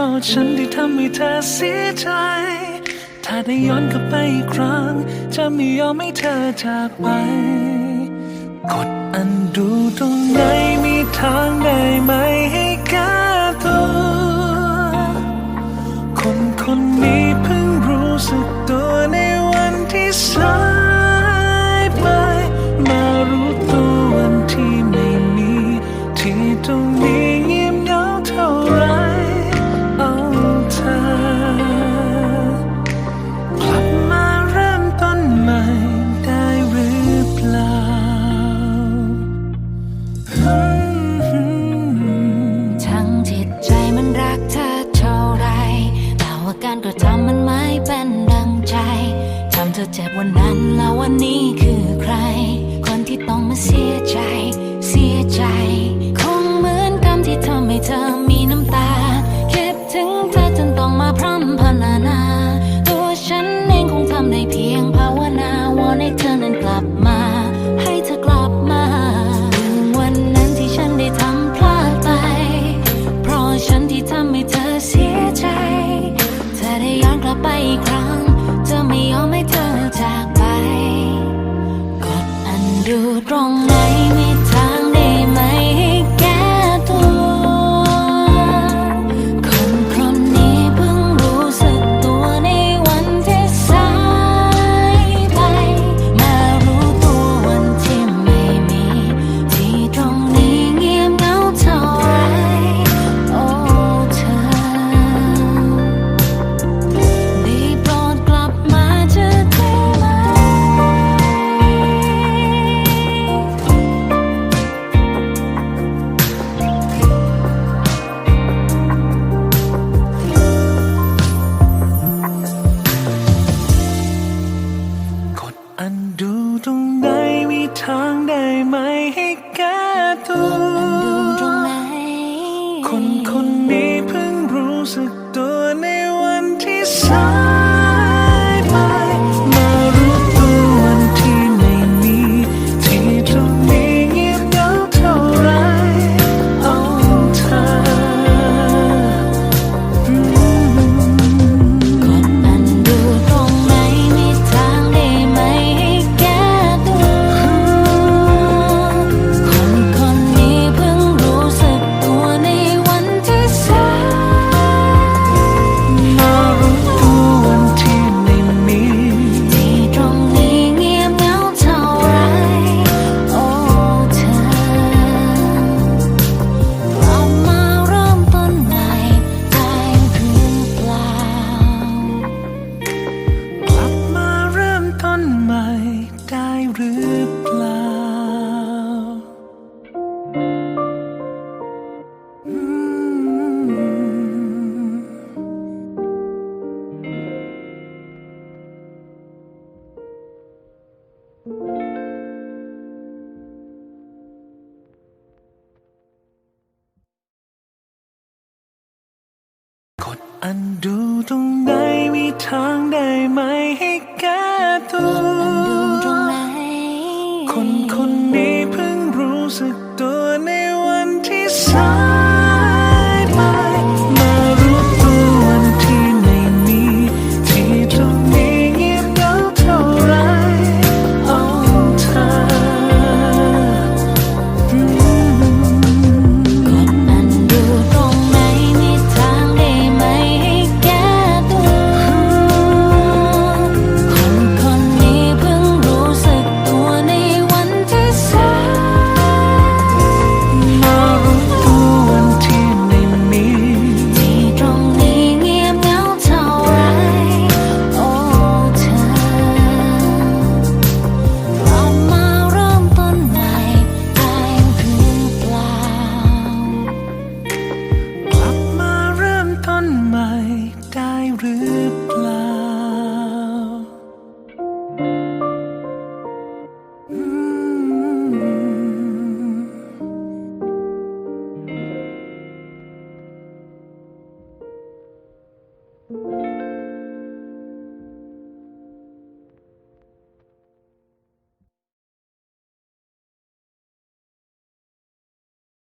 ราะฉันที่ทำให้เธอเสียใจ ถ้าได้ย้อนกลับไปอีกครั้ง จะไม่ยอมให้เธอจากไป กดอันดูตรงไหนมีทางได้ไหมให้แก้ตัว คนคนนี้ ก็ทำมันไม่เป็นดังใจ ทำเธอเจ็บวันนั้นแล้ววันนี้คือใคร คนที่ต้องมาเสียใจ เสียใจ 装 อันดูตรงไหนมีทางได้ไหมให้กัน